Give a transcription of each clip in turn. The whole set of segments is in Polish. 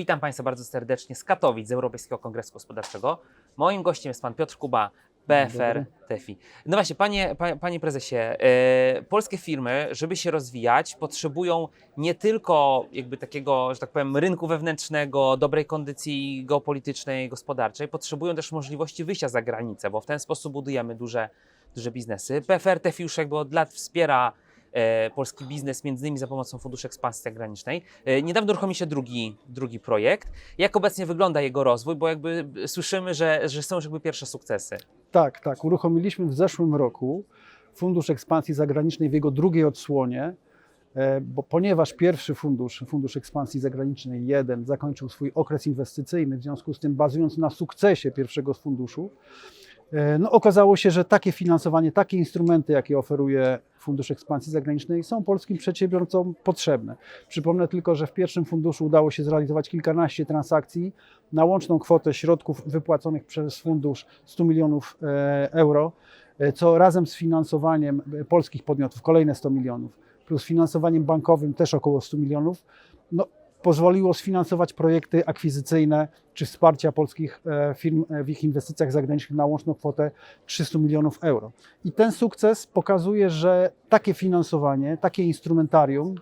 Witam Państwa bardzo serdecznie z Katowic, z Europejskiego Kongresu Gospodarczego. Moim gościem jest Pan Piotr Kuba, PFR TEFI. No właśnie, Panie, panie, panie Prezesie, e, polskie firmy, żeby się rozwijać, potrzebują nie tylko jakby takiego, że tak powiem, rynku wewnętrznego, dobrej kondycji geopolitycznej, gospodarczej, potrzebują też możliwości wyjścia za granicę, bo w ten sposób budujemy duże, duże biznesy. PFR TEFI już jakby od lat wspiera polski biznes, między innymi za pomocą Funduszu Ekspansji Zagranicznej. E, niedawno uruchomił się drugi, drugi projekt. Jak obecnie wygląda jego rozwój, bo jakby słyszymy, że, że są już jakby pierwsze sukcesy. Tak, tak. Uruchomiliśmy w zeszłym roku Fundusz Ekspansji Zagranicznej w jego drugiej odsłonie, e, bo ponieważ pierwszy fundusz, Fundusz Ekspansji Zagranicznej 1, zakończył swój okres inwestycyjny, w związku z tym bazując na sukcesie pierwszego z funduszu, e, no okazało się, że takie finansowanie, takie instrumenty, jakie oferuje Fundusz Ekspansji Zagranicznej, są polskim przedsiębiorcom potrzebne. Przypomnę tylko, że w pierwszym funduszu udało się zrealizować kilkanaście transakcji na łączną kwotę środków wypłaconych przez fundusz 100 milionów e, euro, e, co razem z finansowaniem e, polskich podmiotów kolejne 100 milionów, plus finansowaniem bankowym też około 100 milionów, no, pozwoliło sfinansować projekty akwizycyjne czy wsparcia polskich e, firm e, w ich inwestycjach zagranicznych na łączną kwotę 300 milionów euro. I ten sukces pokazuje, że takie finansowanie, takie instrumentarium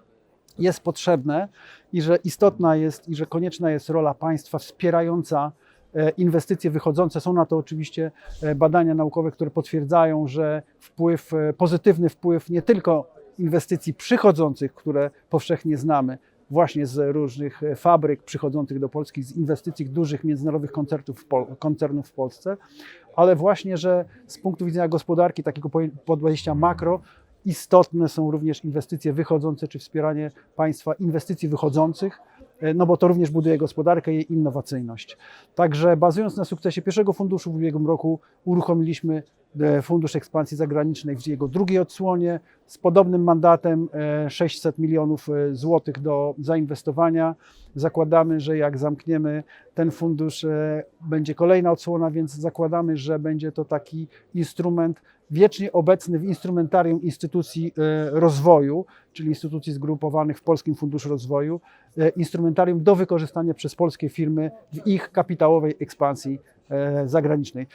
jest potrzebne i że istotna jest i że konieczna jest rola państwa wspierająca e, inwestycje wychodzące. Są na to oczywiście badania naukowe, które potwierdzają, że wpływ, pozytywny wpływ nie tylko inwestycji przychodzących, które powszechnie znamy, właśnie z różnych e, fabryk przychodzących do Polski, z inwestycji dużych międzynarodowych koncertów koncernów w Polsce, ale właśnie, że z punktu widzenia gospodarki, takiego podejścia makro, istotne są również inwestycje wychodzące, czy wspieranie państwa inwestycji wychodzących, e, no bo to również buduje gospodarkę i jej innowacyjność. Także bazując na sukcesie pierwszego funduszu w ubiegłym roku uruchomiliśmy Fundusz Ekspansji Zagranicznej w jego drugiej odsłonie z podobnym mandatem e, 600 milionów e, złotych do zainwestowania. Zakładamy, że jak zamkniemy ten fundusz, e, będzie kolejna odsłona, więc zakładamy, że będzie to taki instrument wiecznie obecny w instrumentarium instytucji e, rozwoju, czyli instytucji zgrupowanych w Polskim Funduszu Rozwoju, e, instrumentarium do wykorzystania przez polskie firmy w ich kapitałowej ekspansji e, zagranicznej.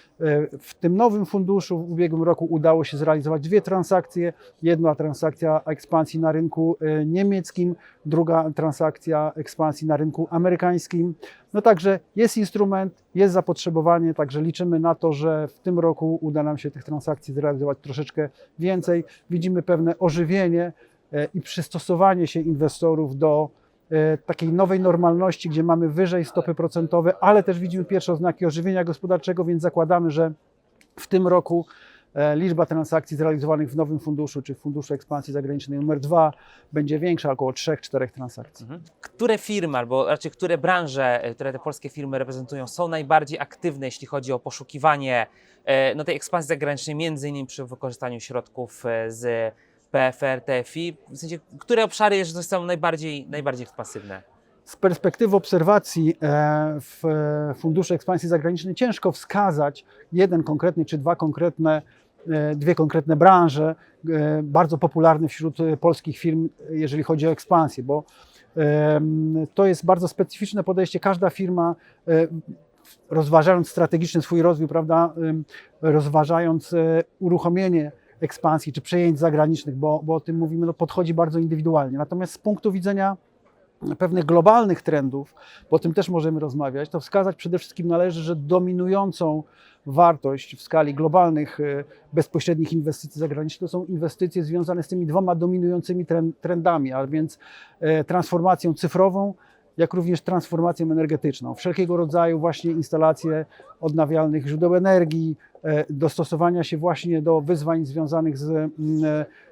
W tym nowym funduszu w ubiegłym roku udało się zrealizować dwie transakcje. Jedna transakcja ekspansji na rynku niemieckim, druga transakcja ekspansji na rynku amerykańskim. No także jest instrument, jest zapotrzebowanie, także liczymy na to, że w tym roku uda nam się tych transakcji zrealizować troszeczkę więcej. Widzimy pewne ożywienie e, i przystosowanie się inwestorów do e, takiej nowej normalności, gdzie mamy wyżej stopy procentowe, ale też widzimy pierwsze oznaki ożywienia gospodarczego, więc zakładamy, że w tym roku liczba transakcji zrealizowanych w nowym funduszu, czy w Funduszu Ekspansji Zagranicznej numer 2 będzie większa, około 3-4 transakcji. Mhm. Które firmy, albo raczej które branże, e, które te polskie firmy reprezentują, są najbardziej aktywne, jeśli chodzi o poszukiwanie e, no, tej ekspansji zagranicznej, między innymi przy wykorzystaniu środków e, z PFR, TFI? W sensie, które obszary jeszcze są najbardziej, najbardziej ekspansywne? Z perspektywy obserwacji e, w e, Funduszu Ekspansji Zagranicznej ciężko wskazać jeden konkretny czy dwa konkretne, e, dwie konkretne branże e, bardzo popularne wśród e, polskich firm, e, jeżeli chodzi o ekspansję, bo to jest bardzo specyficzne podejście. Każda firma e, rozważając strategiczny swój rozwój, prawda, rozważając e, uruchomienie ekspansji czy przejęć zagranicznych, bo, bo o tym mówimy, no, podchodzi bardzo indywidualnie. Natomiast z punktu widzenia pewnych globalnych trendów, bo o tym też możemy rozmawiać, to wskazać przede wszystkim należy, że dominującą wartość w skali globalnych e, bezpośrednich inwestycji zagranicznych to są inwestycje związane z tymi dwoma dominującymi tren- trendami, a więc e, transformacją cyfrową, jak również transformacją energetyczną. Wszelkiego rodzaju właśnie instalacje odnawialnych źródeł energii, e, dostosowania się właśnie do wyzwań związanych z mm,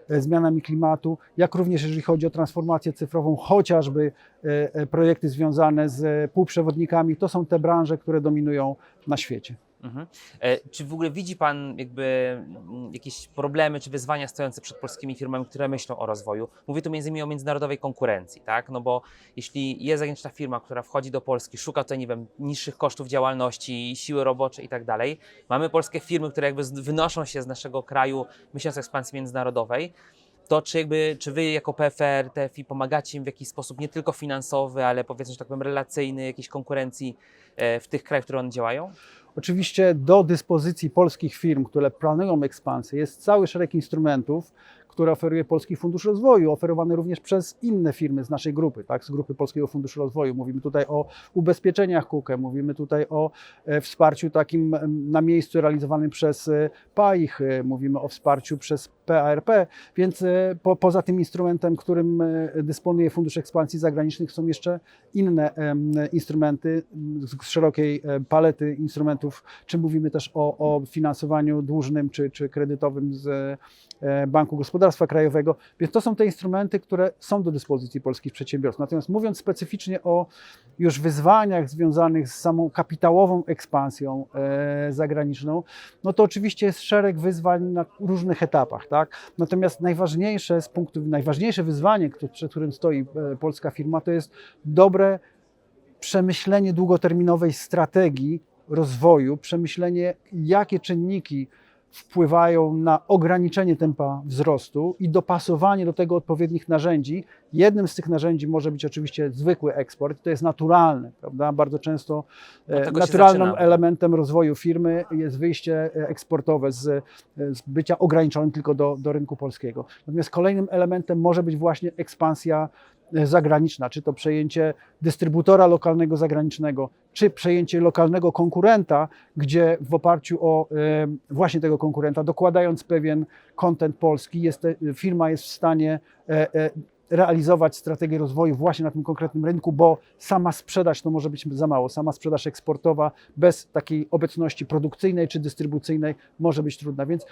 e, zmianami klimatu, jak również jeżeli chodzi o transformację cyfrową, chociażby e, projekty związane z półprzewodnikami, to są te branże, które dominują na świecie. Mhm. E, Czy w ogóle widzi Pan jakby mm, jakieś problemy czy wyzwania stojące przed polskimi firmami, które myślą o rozwoju? Mówię tu między innymi o międzynarodowej konkurencji, tak? No bo jeśli jest zagraniczna firma, która wchodzi do Polski, szuka tutaj, nie wiem, niższych kosztów działalności, siły roboczej i tak dalej, mamy polskie firmy, które jakby wynoszą się z naszego kraju, myśląc o ekspansji międzynarodowej, to czy jakby, czy wy jako PFR, TFI pomagacie im w jakiś sposób, nie tylko finansowy, ale powiedzmy, że tak powiem relacyjny, jakiejś konkurencji e, w tych krajach, w których one działają? Oczywiście do dyspozycji polskich firm, które planują ekspansję, jest cały szereg instrumentów, które oferuje Polski Fundusz Rozwoju, oferowany również przez inne firmy z naszej grupy, tak, z grupy Polskiego Funduszu Rozwoju. Mówimy tutaj o ubezpieczeniach KUKE, mówimy tutaj o e, wsparciu takim na miejscu realizowanym przez e, PAIH, e, mówimy o wsparciu przez PARP, więc po, poza tym instrumentem, którym dysponuje Fundusz Ekspansji Zagranicznych są jeszcze inne instrumenty z szerokiej palety instrumentów, czy mówimy też o, o finansowaniu dłużnym czy, czy kredytowym z Banku Gospodarstwa Krajowego, więc to są te instrumenty, które są do dyspozycji polskich przedsiębiorstw. Natomiast mówiąc specyficznie o już wyzwaniach związanych z samą kapitałową ekspansją e, zagraniczną, no to oczywiście jest szereg wyzwań na różnych etapach, tak? Natomiast najważniejsze z punktu, najważniejsze wyzwanie, przed którym stoi e, polska firma, to jest dobre przemyślenie długoterminowej strategii rozwoju, przemyślenie, jakie czynniki wpływają na ograniczenie tempa wzrostu i dopasowanie do tego odpowiednich narzędzi. Jednym z tych narzędzi może być oczywiście zwykły eksport, to jest naturalne, prawda? Bardzo często e, naturalnym elementem rozwoju firmy jest wyjście e, eksportowe z, e, z bycia ograniczonym tylko do, do rynku polskiego. Natomiast kolejnym elementem może być właśnie ekspansja zagraniczna, czy to przejęcie dystrybutora lokalnego zagranicznego, czy przejęcie lokalnego konkurenta, gdzie w oparciu o e, właśnie tego konkurenta, dokładając pewien content polski, jest, firma jest w stanie e, e, realizować strategię rozwoju właśnie na tym konkretnym rynku, bo sama sprzedaż to może być za mało. Sama sprzedaż eksportowa bez takiej obecności produkcyjnej czy dystrybucyjnej może być trudna. Więc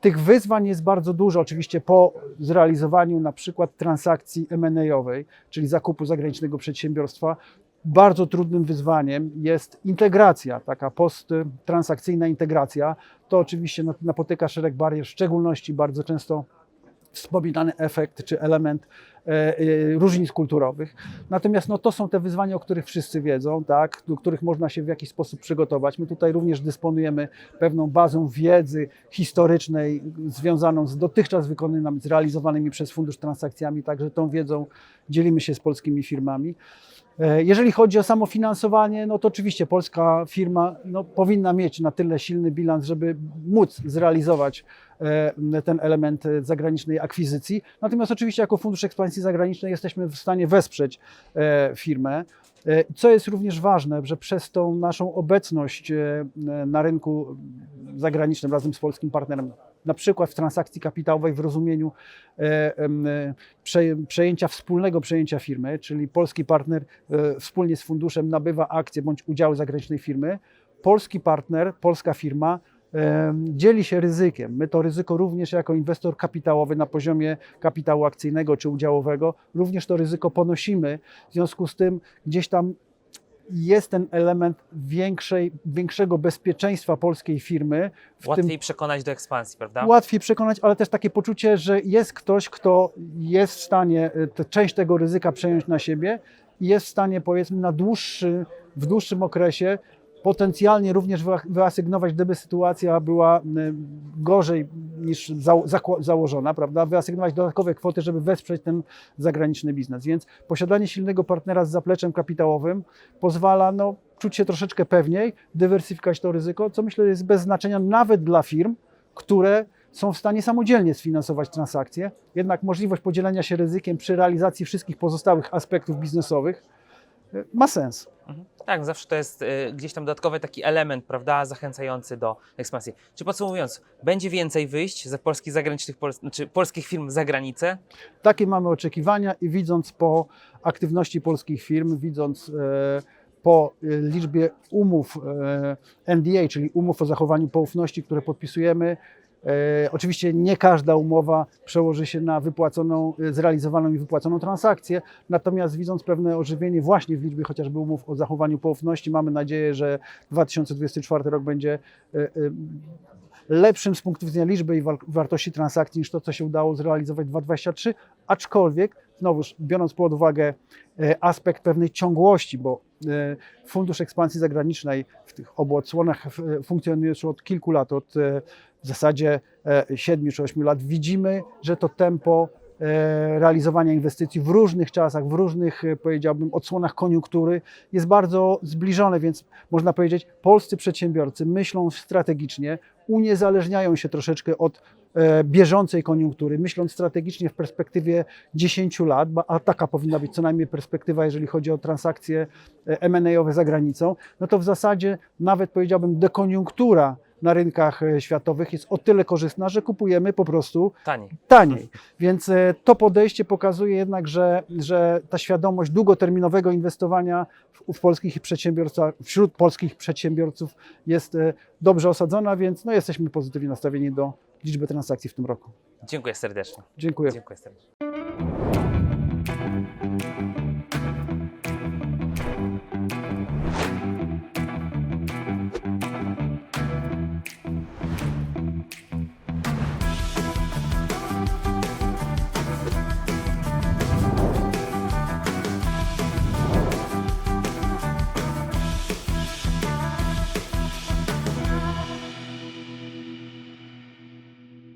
tych wyzwań jest bardzo dużo. Oczywiście po zrealizowaniu na przykład transakcji M&A-owej, czyli zakupu zagranicznego przedsiębiorstwa, bardzo trudnym wyzwaniem jest integracja, taka posttransakcyjna integracja. To oczywiście nap- napotyka szereg barier, w szczególności bardzo często wspominany efekt czy element różnic kulturowych. Natomiast no, to są te wyzwania, o których wszyscy wiedzą, tak, do których można się w jakiś sposób przygotować. My tutaj również dysponujemy pewną bazą wiedzy historycznej związaną z dotychczas wykonanymi, zrealizowanymi przez Fundusz Transakcjami, także tą wiedzą dzielimy się z polskimi firmami. E, Jeżeli chodzi o samo finansowanie, no to oczywiście polska firma no, powinna mieć na tyle silny bilans, żeby móc zrealizować e, ten element e, zagranicznej akwizycji. Natomiast oczywiście jako Fundusz Ekspansji Zagranicznej jesteśmy w stanie wesprzeć e, firmę. E, Co jest również ważne, że przez tą naszą obecność e, na rynku zagranicznym razem z polskim partnerem, na przykład w transakcji kapitałowej w rozumieniu przejęcia wspólnego przejęcia firmy, czyli polski partner wspólnie z funduszem nabywa akcje bądź udziały zagranicznej firmy, polski partner, polska firma dzieli się ryzykiem. My to ryzyko również jako inwestor kapitałowy na poziomie kapitału akcyjnego czy udziałowego, również to ryzyko ponosimy. W związku z tym gdzieś tam jest ten element większej, większego bezpieczeństwa polskiej firmy. W tym Łatwiej przekonać do ekspansji, prawda? łatwiej przekonać, ale też takie poczucie, że jest ktoś, kto jest w stanie tę część tego ryzyka przejąć na siebie i jest w stanie powiedzmy na dłuższy, w dłuższym okresie potencjalnie również wya- wyasygnować, gdyby sytuacja była y, gorzej niż założona, prawda? Wyasygnować dodatkowe kwoty, żeby wesprzeć ten zagraniczny biznes. Więc posiadanie silnego partnera z zapleczem kapitałowym pozwala no, czuć się troszeczkę pewniej, dywersyfikować to ryzyko, co myślę jest bez znaczenia nawet dla firm, które są w stanie samodzielnie sfinansować transakcje. Jednak możliwość podzielenia się ryzykiem przy realizacji wszystkich pozostałych aspektów biznesowych ma sens. Mhm. Tak, zawsze to jest y, gdzieś tam dodatkowy taki element, prawda, zachęcający do ekspansji. Czy podsumowując, będzie więcej wyjść ze polskich zagranicznych, pol, znaczy polskich firm za granicę? Takie mamy oczekiwania i widząc po aktywności polskich firm, widząc e, po e, liczbie umów e, NDA, czyli umów o zachowaniu poufności, które podpisujemy, oczywiście nie każda umowa przełoży się na wypłaconą, e, zrealizowaną i wypłaconą transakcję, natomiast widząc pewne ożywienie właśnie w liczbie chociażby umów o zachowaniu poufności, mamy nadzieję, że 2024 rok będzie e, e, lepszym z punktu widzenia liczby i war- wartości transakcji niż to, co się udało zrealizować w 2023, aczkolwiek znowuż biorąc pod uwagę e, aspekt pewnej ciągłości, bo e, Fundusz Ekspansji Zagranicznej w tych obu odsłonach e, funkcjonuje już od kilku lat, od e, w zasadzie 7 czy 8 lat, widzimy, że to tempo e, realizowania inwestycji w różnych czasach, w różnych, e, powiedziałbym, odsłonach koniunktury jest bardzo zbliżone, więc można powiedzieć, polscy przedsiębiorcy myślą strategicznie, uniezależniają się troszeczkę od e, bieżącej koniunktury, myśląc strategicznie w perspektywie 10 lat, a taka powinna być co najmniej perspektywa, jeżeli chodzi o transakcje e, M&A-owe za granicą, no to w zasadzie nawet powiedziałbym dekoniunktura na rynkach e, światowych jest o tyle korzystna, że kupujemy po prostu Taniej. taniej. Więc e, to podejście pokazuje jednak, że, że ta świadomość długoterminowego inwestowania w, w polskich przedsiębiorcach, wśród polskich przedsiębiorców jest e, dobrze osadzona, więc no, jesteśmy pozytywnie nastawieni do liczby transakcji w tym roku. Dziękuję serdecznie. Dziękuję. Dziękuję serdecznie.